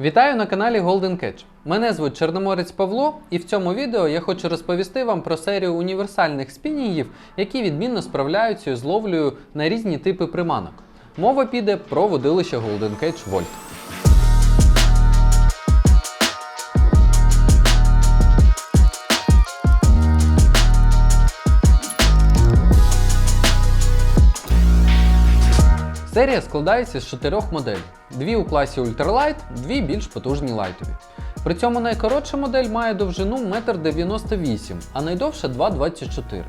Вітаю на каналі Golden Catch. Мене звуть Чорноморець Павло, і в цьому відео я хочу розповісти вам про серію універсальних спінінгів, які відмінно справляються з ловлею на різні типи приманок. Мова піде про водилище Golden Catch Volt. Серія складається з чотирьох моделей: дві у класі Ultralight, дві більш потужні лайтові. При цьому найкоротша модель має довжину 1,98 м, а найдовша 2,24 м.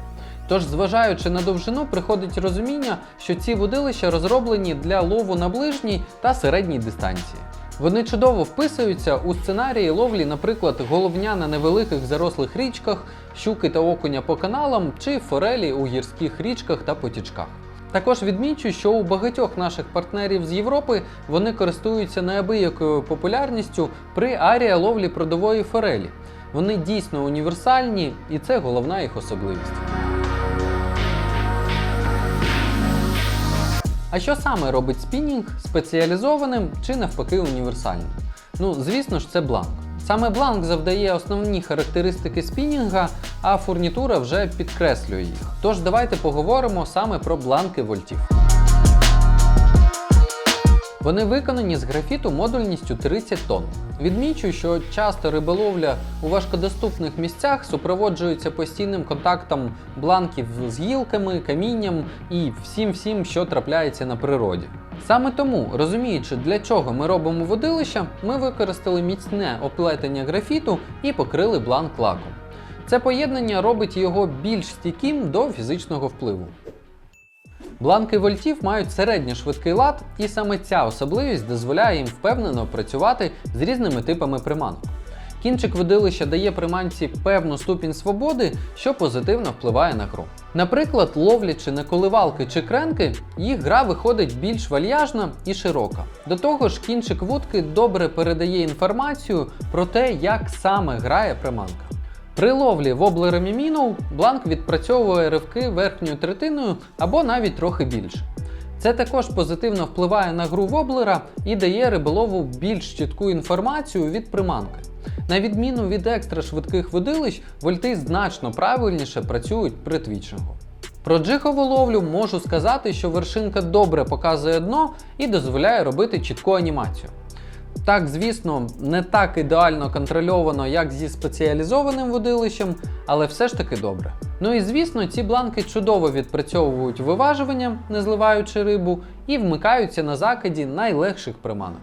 Тож, зважаючи на довжину, приходить розуміння, що ці водилища розроблені для лову на ближній та середній дистанції. Вони чудово вписуються у сценарії ловлі, наприклад, головня на невеликих зарослих річках, щуки та окуня по каналам чи форелі у гірських річках та потічках. Також відмічу, що у багатьох наших партнерів з Європи вони користуються неабиякою популярністю при аріаловлі продової форелі. Вони дійсно універсальні, і це головна їх особливість. А що саме робить спінінг спеціалізованим чи навпаки універсальним? Ну, звісно ж, це бланк. Саме бланк завдає основні характеристики спінінга, а фурнітура вже підкреслює їх. Тож давайте поговоримо саме про бланки вольтів. Вони виконані з графіту модульністю 30 тонн. Відмічу, що часто риболовля у важкодоступних місцях супроводжується постійним контактом бланків з гілками, камінням і всім всім, що трапляється на природі. Саме тому, розуміючи, для чого ми робимо водилища, ми використали міцне оплетення графіту і покрили бланк лаком. Це поєднання робить його більш стійким до фізичного впливу. Бланки вольтів мають середньошвидкий лад, і саме ця особливість дозволяє їм впевнено працювати з різними типами приманок. Кінчик водилища дає приманці певну ступінь свободи, що позитивно впливає на гру. Наприклад, ловлячи на коливалки чи кренки, їх гра виходить більш вальяжна і широка. До того ж, кінчик вудки добре передає інформацію про те, як саме грає приманка. При ловлі воблерами бланк відпрацьовує ривки верхньою третиною або навіть трохи більше. Це також позитивно впливає на гру воблера і дає риболову більш чітку інформацію від приманки. На відміну від екстра швидких водилищ, вольти значно правильніше працюють при твічингу. Про джигову ловлю можу сказати, що вершинка добре показує дно і дозволяє робити чітку анімацію. Так, звісно, не так ідеально контрольовано, як зі спеціалізованим водилищем, але все ж таки добре. Ну і звісно, ці бланки чудово відпрацьовують виважування, не зливаючи рибу, і вмикаються на закиді найлегших приманок.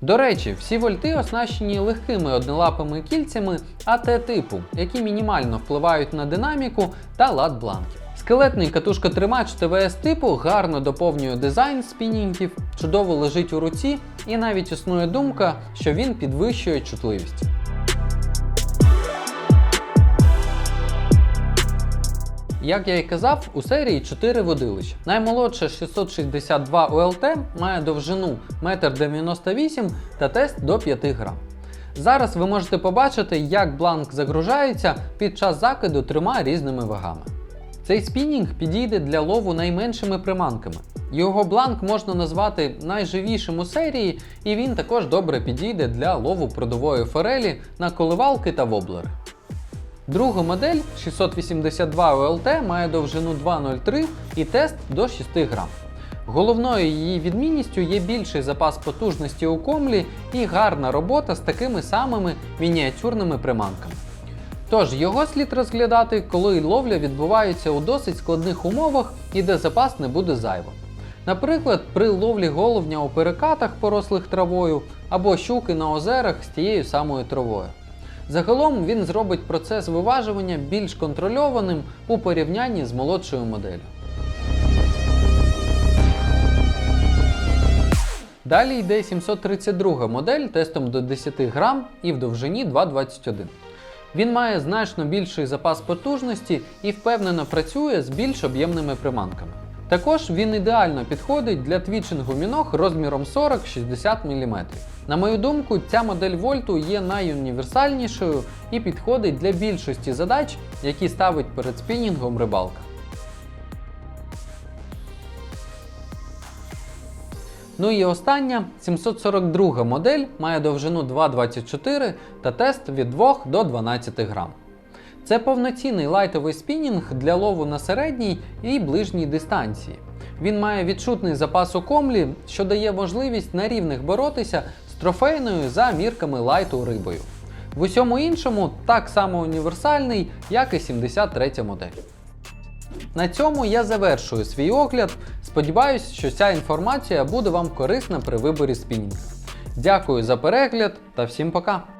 До речі, всі вольти оснащені легкими однолапими кільцями АТ-типу, які мінімально впливають на динаміку та лад бланків. Скелетний катушкотримач ТВС типу гарно доповнює дизайн спінінгів, чудово лежить у руці, і навіть існує думка, що він підвищує чутливість. Як я і казав, у серії 4 водилища. Наймолодше 662 УЛТ має довжину 1,98 м та тест до 5 грам. Зараз ви можете побачити, як бланк загружається під час закиду трьома різними вагами. Цей спінінг підійде для лову найменшими приманками. Його бланк можна назвати найживішим у серії, і він також добре підійде для лову продової форелі на коливалки та воблери. Друга модель 682 ОЛТ має довжину 2,03 і тест до 6 грам. Головною її відмінністю є більший запас потужності у комлі і гарна робота з такими самими мініатюрними приманками. Тож його слід розглядати, коли ловля відбувається у досить складних умовах і де запас не буде зайвим. Наприклад, при ловлі головня у перекатах, порослих травою, або щуки на озерах з тією самою травою. Загалом він зробить процес виважування більш контрольованим у порівнянні з молодшою моделлю. Далі йде 732 модель тестом до 10 грам і в довжині 2,21. Він має значно більший запас потужності і впевнено працює з більш об'ємними приманками. Також він ідеально підходить для твічингу міног розміром 40-60 мм. На мою думку, ця модель вольту є найуніверсальнішою і підходить для більшості задач, які ставить перед спінінгом рибалка. Ну і остання 742 модель має довжину 2,24 та тест від 2 до 12 грам. Це повноцінний лайтовий спінінг для лову на середній і ближній дистанції. Він має відчутний запас у комлі, що дає можливість на рівних боротися з трофейною за мірками лайту рибою. В усьому іншому так само універсальний, як і 73 модель. На цьому я завершую свій огляд. Сподіваюсь, що ця інформація буде вам корисна при виборі спінінга. Дякую за перегляд та всім пока!